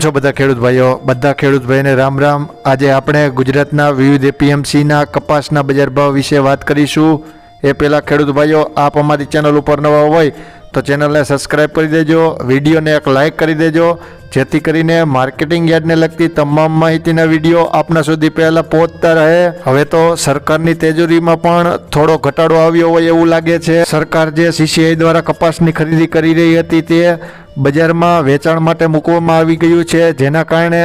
છો બધા ખેડૂત ભાઈઓ? બધા ખેડૂત ભાઈને રામ રામ. આજે આપણે ગુજરાતના વિવિધ એપીએમસીના કપાસના બજાર ભાવ વિશે વાત કરીશું. એ પહેલાં ખેડૂત ભાઈઓ, આપ અમારી ચેનલ ઉપર નવા હોય તો ચેનલને સબસ્ક્રાઈબ કરી દેજો, વિડીયોને એક લાઇક કરી દેજો, જેથી કરીને માર્કેટિંગ યાર્ડને લગતી તમામ માહિતીના વીડિયો આપના સુધી પહેલાં પહોંચતા રહે. હવે તો સરકારની તેજોરીમાં પણ થોડો ઘટાડો આવ્યો હોય એવું લાગે છે. સરકાર જે સીસીઆઈ દ્વારા કપાસની ખરીદી કરી રહી હતી તે બજારમાં વેચાણ માટે મૂકવામાં આવી ગયું છે, જેના કારણે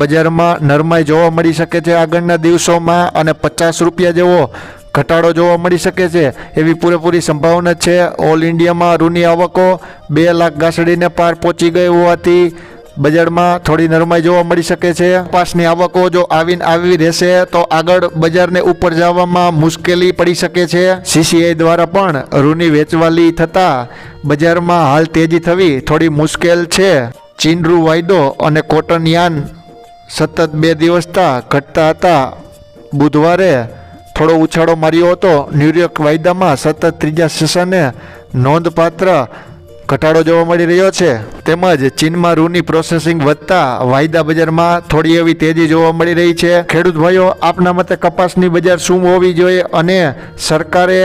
બજારમાં નરમાઈ જોવા મળી શકે છે આગળના દિવસોમાં, અને પચાસ રૂપિયા જેવો ઘટાડો જોવા મળી શકે છે. એવી પૂરેપૂરી સંભાવના છે. ઓલ ઇન્ડિયામાં રૂની આવકો બે લાખ ગાસડીને પાર પહોંચી ગઈ હોવાથી બજારમાં થોડી નરમાઈ જોવા મળી શકે છે. કપાસની આવકો જો આવીને આવી રહેશે તો આગળ બજારને ઉપર જવામાં મુશ્કેલી પડી શકે છે. સીસીઆઈ દ્વારા પણ રૂની વેચવાલી થતાં બજારમાં હાલ તેજી થવી થોડી મુશ્કેલ છે. ચીનરૂ વાયદો અને કોટન યાન સતત બે દિવસતા ઘટતા હતા. બુધવારે થોડો ઉછાળો માર્યો હતો. ન્યુયોર્ક વાયદામાં સતત ત્રીજા સેશને નોંધપાત્ર ઘટાડો જોવા મળી રહ્યો છે. તેમજ ચીનમાં રૂની પ્રોસેસિંગ વધતા વાયદા બજારમાં થોડી એવી તેજી જોવા મળી રહી છે. ખેડૂત ભાઈઓ, આપના મતે કપાસની બજાર શું હોવી જોઈએ અને સરકારે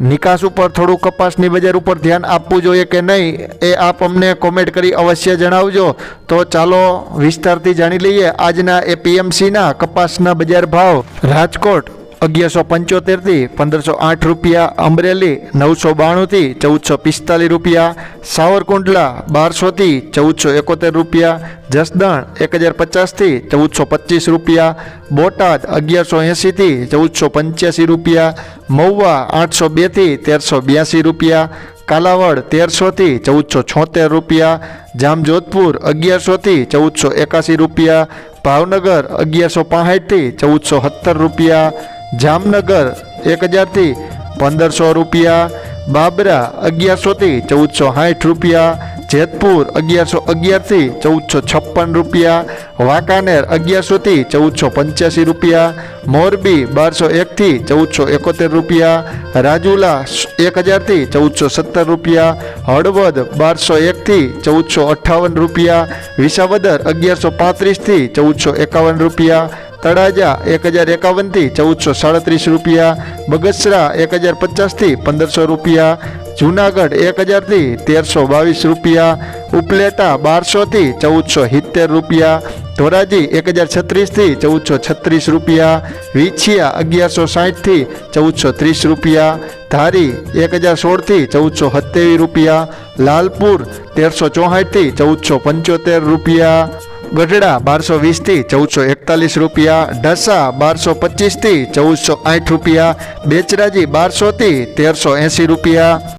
નિકાસ ઉપર થોડું કપાસની બજાર ઉપર ધ્યાન આપવું જોઈએ કે નહીં, એ આપ અમને કોમેન્ટ કરી અવશ્ય જણાવજો. તો ચાલો વિસ્તારથી જાણી લઈએ. આજના એ પીએમસીના કપાસના બજાર ભાવ. રાજકોટ અગિયારસો પંચોતેરથી પંદરસો આઠ રૂપિયા અમરેલી, નવસો બાણુંથી ચૌદસો પિસ્તાલીસ રૂપિયા, સાવરકુંડલા, બારસોથી ચૌદસો એકોતેર રૂપિયા, જસદણ એક હજાર પચાસથી ચૌદસો પચીસ રૂપિયા, બોટાદ, અગિયારસો એંસીથી ચૌદસો પંચ્યાસી રૂપિયા, મહુવા, આઠસો બેથી તેરસો બ્યાસી રૂપિયા, કાલાવડ, તેરસોથી ચૌદસો છોતેર રૂપિયા, જામજોધપુર, અગિયારસોથી ચૌદસો એકાસી રૂપિયા, ભાવનગર, અગિયારસો પાંસઠથી ચૌદસો સત્તર રૂપિયા જામનગર એક હજારથી પંદરસો રૂપિયા, બાબરા અગિયારસોથી ચૌદસો સાઠ રૂપિયા, જેતપુર અગિયારસો અગિયારથી ચૌદસો છપ્પન રૂપિયા, વાંકાનેર અગિયારસોથી ચૌદસો પંચ્યાસી રૂપિયા, મોરબી બારસો એકથી ચૌદસો એકોતેર રૂપિયા, રાજુલા એક હજારથી ચૌદસો સત્તર રૂપિયા, હળવદ બારસો એકથી ચૌદસો અઠ્ઠાવન રૂપિયા, વિસાવદર અગિયારસો પાંત્રીસથી ચૌદસો એકાવન રૂપિયા તળાજા એક હજાર એકાવનથી ચૌદસો સાડત્રીસ રૂપિયા, બગસરા એક હજાર પચાસથી પંદરસો રૂપિયા, જુનાગઢ એક હજારથી તેરસો બાવીસ રૂપિયા, ઉપલેટા બારસોથી ચૌદસો સિત્તેર રૂપિયા, ધોરાજી એક હજાર છત્રીસથી ચૌદસો છત્રીસ રૂપિયા, વિછિયા અગિયારસો સાહીઠથી ચૌદસો ત્રીસ રૂપિયા, ધારી એક હજાર સોળથી ચૌદસો સત્યાવીસ રૂપિયા, લાલપુર તેરસો ચોહાઠથી ચૌદસો પંચોતેર રૂપિયા ગઢડા બારસો વીસથી ચૌદસો એકતાલીસ રૂપિયા, ઢસા બારસો પચીસથી ચૌદસો આઠ રૂપિયા, બેચરાજી બારસોથી તેરસો એંસી રૂપિયા.